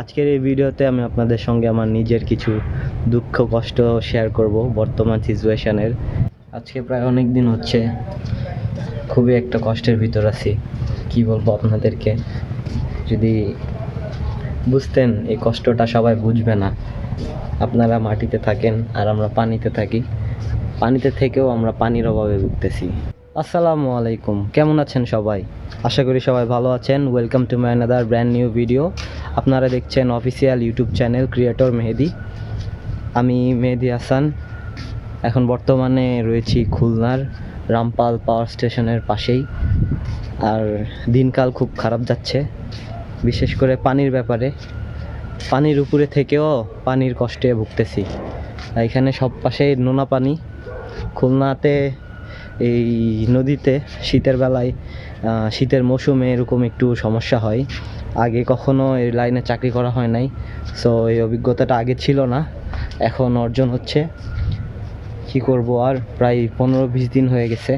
আজকের এই ভিডিওতে আমি আপনাদের সঙ্গে আমার নিজের কিছু দুঃখ, কষ্ট শেয়ার করব বর্তমান সিচুয়েশানের আজকে প্রায় অনেক দিন হচ্ছে, খুবই একটা কষ্টের ভিতর আছি। কি বলব আপনাদেরকে? যদি বুঝতেন, এই কষ্টটা সবাই বুঝবে না। আপনারা মাটিতে থাকেন আর আমরা পানিতে থাকি। পানিতে থেকেও আমরা পানির অভাবে ভুগতেছি। আসসালামু আলাইকুম। কেমন আছেন সবাই? আশা করি সবাই ভালো আছেন। Welcome to my another brand new video আপনারা দেখছেন official YouTube channel creator Mehedi আমি মেহেদি হাসান। এখন বর্তমানে রয়েছি খুলনার রামপাল পাওয়ার স্টেশনের পাশেই। আর দিনকাল খুব খারাপ যাচ্ছে। বিশেষ করে পানির ব্যাপারে। পানির উপরে থেকেও পানির কষ্টে ভুগতেছি। এখানে সব পাশে নোনা পানি। খুলনাতে এই নদীতে শীতের বেলায় শীতের মৌসুমে এরকম একটু সমস্যা হয়। আগে কখনো এই লাইনে চাকরি করা হয় নাই সো এই অভিজ্ঞতাটা আগে ছিল না, এখন অর্জন হচ্ছে। কি করব আর, প্রায় পনেরো বিশ দিন হয়ে গেছে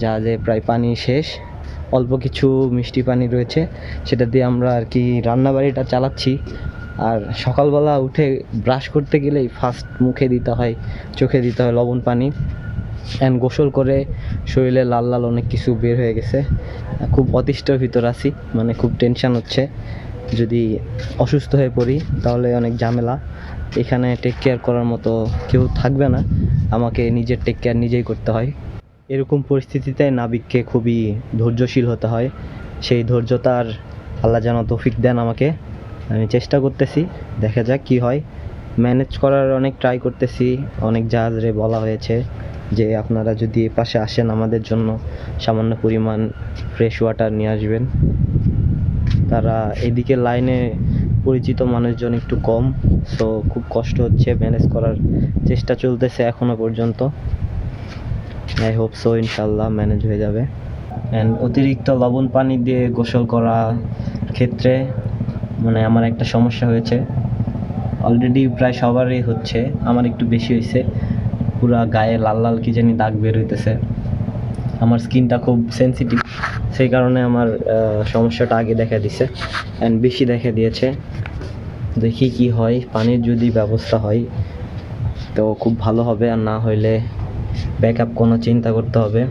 জাহাজে প্রায় পানি শেষ, অল্প কিছু মিষ্টি পানি রয়েছে, সেটা দিয়ে আমরা আর কি রান্নাবাড়িটা চালাচ্ছি। আর সকালবেলা উঠে ব্রাশ করতে গেলেই ফার্স্ট মুখে দিতে হয়, চোখে দিতে হয় লবণ পানি। অ্যান্ড গোসল করে শরীরে লাল লাল অনেক কিছু বের হয়ে গেছে। খুব অতিষ্ঠর ভিতর আছি মানে খুব টেনশন হচ্ছে। যদি অসুস্থ হয়ে পড়ি, তাহলে অনেক ঝামেলা। এখানে টেক কেয়ার করার মতো কেউ থাকবে না। আমাকে নিজের টেক কেয়ার নিজেই করতে হয়। এরকম পরিস্থিতিতে নাবিককে খুবই ধৈর্যশীল হতে হয়। সেই ধৈর্যতার আল্লাহ যেন তৌফিক দেন আমাকে। আমি চেষ্টা করতেছি, দেখা যাক কি হয়। ম্যানেজ করার অনেক ট্রাই করতেছি, অনেক জাহাজরে বলা হয়েছে। যে আপনারা যদি এ পাশে আসেন আমাদের জন্য সামান্য পরিমাণ ফ্রেশ ওয়াটার নিয়ে আসবেন। তারা এদিকে লাইনে পরিচিত মানুষজন একটু কম সো খুব কষ্ট হচ্ছে ম্যানেজ করার চেষ্টা চলতেছে এখনও পর্যন্ত। আই হোপ সো ইনশাল্লাহ ম্যানেজ হয়ে যাবে। অ্যান্ড অতিরিক্ত লবণ পানি দিয়ে গোসল করা ক্ষেত্রে মানে আমার একটা সমস্যা হয়েছে। অলরেডি প্রায় সবারই হচ্ছে, আমার একটু বেশি হয়েছে। পুরা গায়ে লাল লাল কি জানি দাগ বের হইতেছে। আমার স্কিনটা খুব সেন্সিটিভ সেই কারণে আমার সমস্যাটা আগে দেখা দিছে অ্যান্ড বেশি দেখা দিয়েছে। দেখি কি হয়, পানির যদি ব্যবস্থা হয় তো খুব ভালো হবে আর না হইলে ব্যাক আপ কোনো চিন্তা করতে হবে।